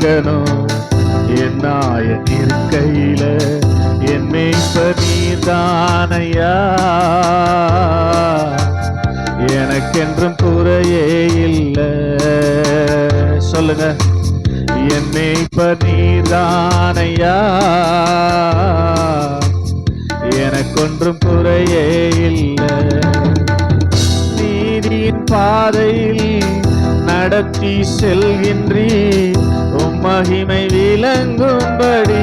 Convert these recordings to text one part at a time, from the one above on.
கலங்கணும் என் நாயன் இருக்கையில என்னை மேய்ப்ப நீதானையா எனக்கென்றும் குறையே இல்லை. சொல்லுங்க. என்னை மேய்ப்ப நீதானையா எனக்கொன்றும் குறையே இல்லை. நீதியின் பாதையில் நடத்தி செல்கின்றீ உம் மகிமை விளங்கும்படி.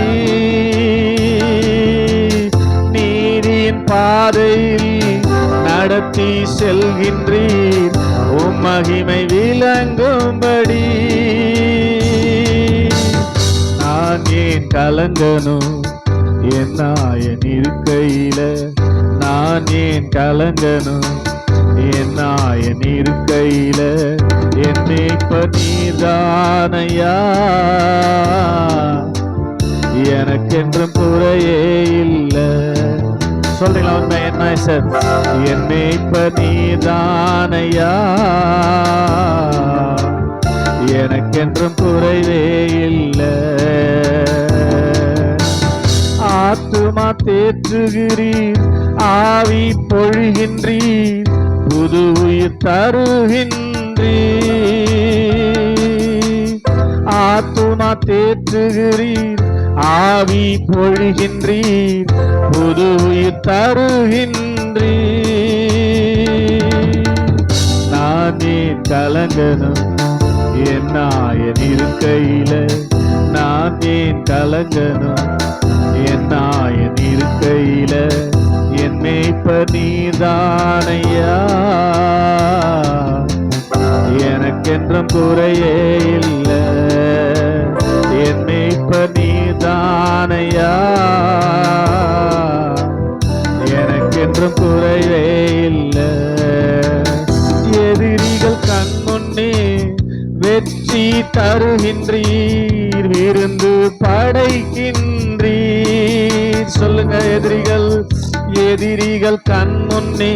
நீரின் பாதையில் நடத்தி செல்கின்றீர் உம் மகிமை விளங்கும்படி. நான் ஏன் கலங்கணும்? என் நாயன் இருக்கையில நான் ஏன் கலங்கணும்? என் நாயன் இருக்கையில என்னை பணிதானையா எனக்கென்றும் குறையே இல்லை. சொல்றீங்களா உண்மை? என்ன சார் என்னை பணிதானையா எனக்கென்றும் குறைவே இல்லை. ஆத்துமா தேற்றுகிறீர் ஆவி பொழிகின்றீர் புது உயிர் தருகின்றீர். ஆத்துமா தேற்றுகிறீர் ஆவி பொழிகின்றீர் புது உயிர் தருகின்றீர். நானே கலங்கனும் என் நாயன் இருக்கையில. நான் ஏன் கலங்கணும்? என் நாயன் இருக்கையில என் மேய்ப்ப நீதானையா? எனக்கென்றும் குறையே இல்லை. என் மேய்ப்ப நீதானையா? எனக்கென்றும் குறைவே இல்லை. எதிரிகள் கண் முன்னே வெற்றி தருகின்றீர் விருந்து படைக்கின்றீர். சொல்லுங்க எதிரிகள் எதிரிகள் கண் முன்னே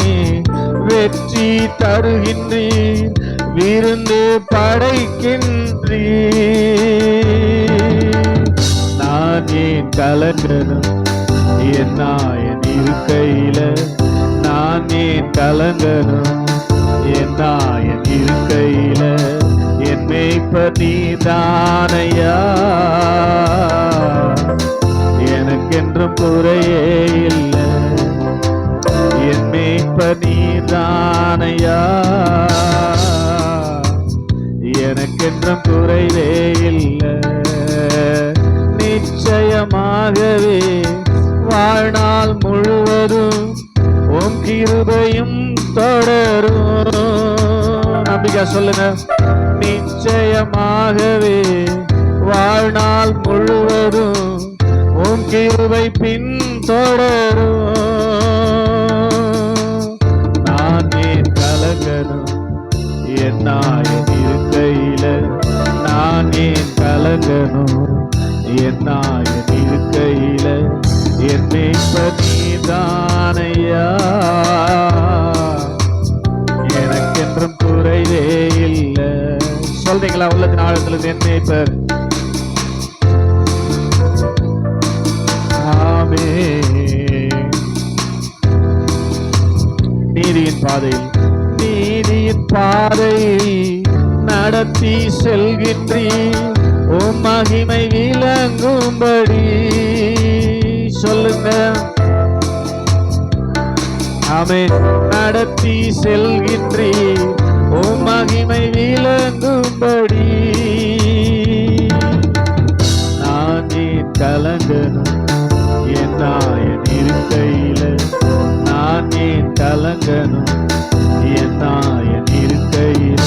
வெற்றி தருகின்றீர் விருந்து படைக்கின்றீர். நான் ஏன் கலங்கணும்? என் இருக்கையில நான் ஏன் கலங்கணும்? என் இருக்கையில் என் நீதானையா எனக்கென்றும் குறையே இல்லை. என் மீட்ப நீதானையா எனக்கென்றும் குறைவே இல்லை. நிச்சயமாகவே வாழ்நாள் முழுவதும் உன் கிருபையும் தொடரும். நம்பிக்கை சொல்லுங்க. நிச்சயமாகவே வாழ்நாள் முழுவதும் உம் கிருவை பின் தொடரும். நான் ஏன் கலங்கணும்? என் இருக்கையில நான் ஏன் கலங்கணும்? என் இருக்கையில என்னை மேய்ப்ப சொல்றீங்களா உள்ளத்தின் ஆழத்தில் என் மேய்ப்பர் நீதியின் பாதையில் நீதியின் பாதையில் நடத்தி செல்கின்றீ உம் மகிமை விளங்கும்படி. சொல்லுங்க. ஆமென். நடத்தி செல்கின்றீர் உம் மகிமை விளங்கும்படி. நான் நீ கலங்கணும் என் நாயன் இருக்கையில. நான் நீ கலங்கணும் என் நாயன் இருக்கையில.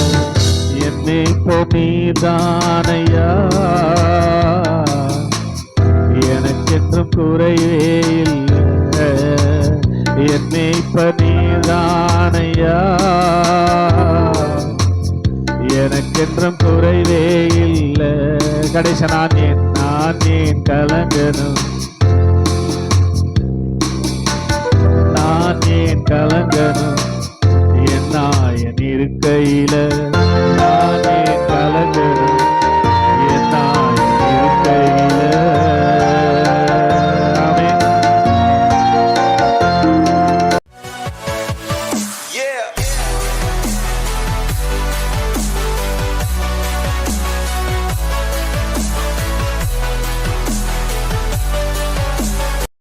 என்னை பொன்னிதானையா எனக்கென்றும் குறைவே இல்லை. என்னை பணிதானையா எனக்கென்றும் குறைவே இல்லை. கடைசி நான் ஏன் நான் ஏன் கலங்கணும்? நான் ஏன் கலங்கணும்? என் நாயன் இருக்கையில்.